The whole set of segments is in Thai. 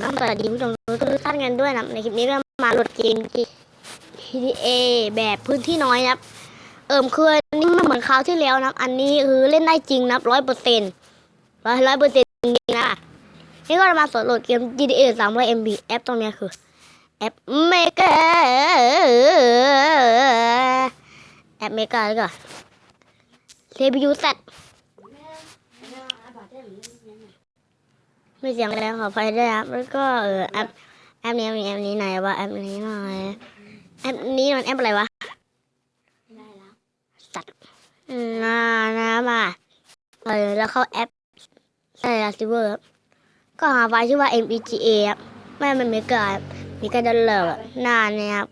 น้ำสวัสดีผู้ชมทุกท่านกันด้วยนะในคลิปนี้ก็มาโหลดเกม GTA แบบพื้นที่น้อยนะครับเอิมคืออันนี่มันเหมือนคราวที่แล้วนะอันนี้คือเล่นได้จริงนะครับร้อยเปอร์เซ็นต์ร้อยร้อยเปอร์เซ็นต์จริงนะนี่ก็จะมาสอนโหลดเกม GTA สามร้อย MB แอปตรงนี้คือแอปเมกาแอปเมกาแล้วก็เ p u แซไม่เสียงแรงขออภัยด้วยครับแล้วก็เออแอปแอปนี้มีแอปนี้ไหนวะแอปนี้หน่อยแอปนี้มันแอปอะไรวะสัตว์น่านะมาเออแล้วเข้าแอปใช่ละซิเวอร์ครับก็หาไฟล์ชื่อว่า MEGA ครับไม่มันเมกาครับเมกาดอลลาร์หน้าเนี่ยครับ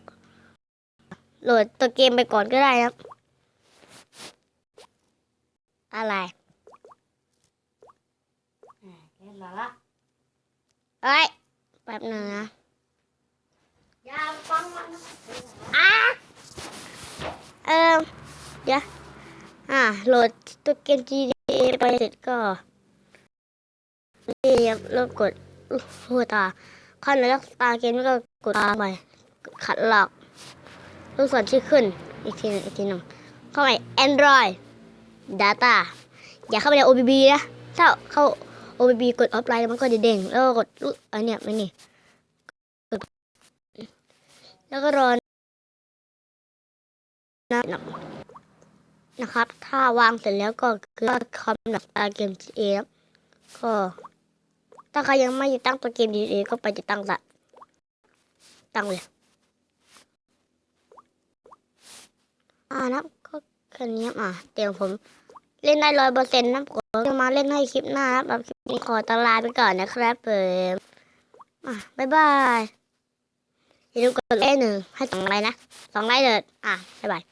โหลดตัวเกมไปก่อนก็ได้ครับ อะไร เห็นแล้วละเอ้ยแป๊บหนึงนะยาฟังมันอะเออเดี๋ยวอ่าโหลดตัวเกม GTA ไปเสร็จก็นี่ครับแล้วกดหัวตาขั้นแล้วตาเกมก็กดตามไปขัดหลอกลูกศรชื่อขึ้นอีกทีหนึงอีกทีหนึงเข้าไป Android Data อย่าเข้าไปใน OBB นะถ้าเข้า OBB กดออฟไลน์มันก็จะเด้งแล้วก็กดอันเนี้ยไม่นี่กดแล้วก็รอนะนะครับ ถ้าวางเสร็จแล้วก็คือคอมดับตาเกม GTA ครับก็ถ้าใครยังไม่ติดตั้งตัวเกม GTA ก็ไปติดตั้งละตั้งเลยอ่านะก็แค่นี้อะเดี๋ยวผม เล่นได้ร้อยเปอร์เซ็นต์นะผมจะมาเล่นให้คลิปหน้าครับแบบคลิปนี้ขอตลาไปก่อนนะครับเปิมอะบ๊ายบายอย่าลืมกดไลค์หนึ่งให้สองไลค์นะสองไลค์เถิดอะบ๊ายบาย